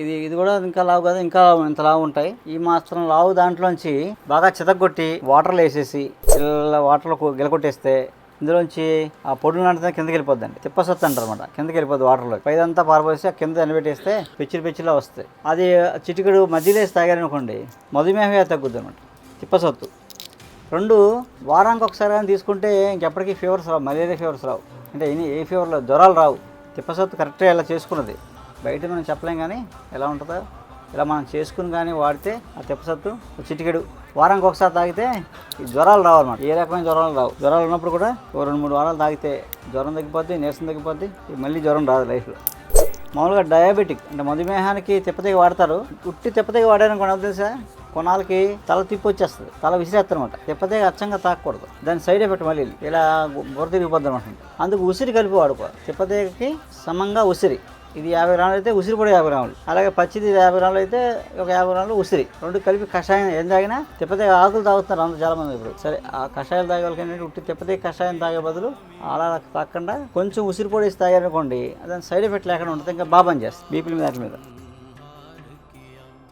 ఇది ఇది కూడా ఇంకా లావు కదా ఇంకా ఇంత లావు ఉంటాయి. ఈ మాత్రం లావు దాంట్లోంచి బాగా చితగొట్టి వాటర్లో వేసేసి ఇలా వాటర్లో గెలకొట్టేస్తే గిలకొట్టేస్తే ఇందులోంచి ఆ పొడులు నాటితే కిందకి వెళ్ళిపోద్దండి. తిప్పసొత్తు అంటారు అనమాట కిందకి వెళ్ళిపోద్ది వాటర్లో పైదంతా పారిపోసి ఆ కింద ఎండబెట్టేస్తే పిచ్చిలు పిచ్చిలా వస్తాయి. అది చిటికెడు మధ్యలో వేసి తాగారనుకోండి మధుమేహమే తగ్గుద్ది అనమాట తిప్పసొత్తు రెండు వారానికి ఒకసారి కానీ తీసుకుంటే ఇంకెప్పటికీ ఫీవర్స్ రావు మలేరియా ఫీవర్స్ రావు. అంటే ఎనీ ఏ ఫీవర్లో జ్వరాలు రావు. తిప్పసత్తు కరెక్ట్గా ఇలా చేసుకున్నది. బయట మనం చెప్పలేం కానీ ఎలా ఉంటుందో ఇలా మనం చేసుకుని కానీ వాడితే ఆ తిప్పసత్తు ఒక చిటికెడు వారానికి ఒకసారి తాగితే ఈ జ్వరాలు రావు ఏ రకమైన జ్వరాలు రావు. జ్వరాలు ఉన్నప్పుడు కూడా ఓ రెండు మూడు వారాలు తాగితే జ్వరం తగ్గిపోద్ది నీరసం తగ్గిపోద్ది మళ్ళీ జ్వరం రాదు లైఫ్లో. మామూలుగా డయాబెటిక్ అంటే మధుమేహానికి తిప్పతీగ వాడతారు. ఉట్టి తిప్పతీగ వాడారని అది తెలుసా? కొనాలకి తల తిప్పి వచ్చేస్తుంది. తల విసిరేస్తారు అనమాట తిప్పతీగ అచ్చంగా తాకూడదు దాని సైడ్ ఎఫెక్ట్ మళ్ళీ ఇలా బుర్ర తిరిగిపోద్ది అనమాట అందుకు ఉసిరి కలిపి వాడుకో తిప్పతీగకి సమంగా ఉసిరి. ఇది యాభై గ్రాములు అయితే ఉసిరి కూడా యాభై గ్రాములు. అలాగే పచ్చిది యాభై గ్రాములు అయితే ఒక యాభై గ్రాములు ఉసిరి. రెండు కలిపి కషాయం ఏం తాగినా తిప్పతే ఆకులు తాగుతున్నారు అందరూ చాలా మంది ఇప్పుడు. సరే ఆ కషాయాలు తాగే వాళ్ళకి ఏంటంటే ఉట్టి తిప్పతే కషాయం తాగే బదులు అలా తాగకుండా కొంచెం ఉసిరి పొడి వేసి తాగారనుకోండి దాని సైడ్ ఎఫెక్ట్ లేకుండా ఉంటుంది ఇంకా బాగా పనిచేస్తుంది. బీపీ మీద మీద.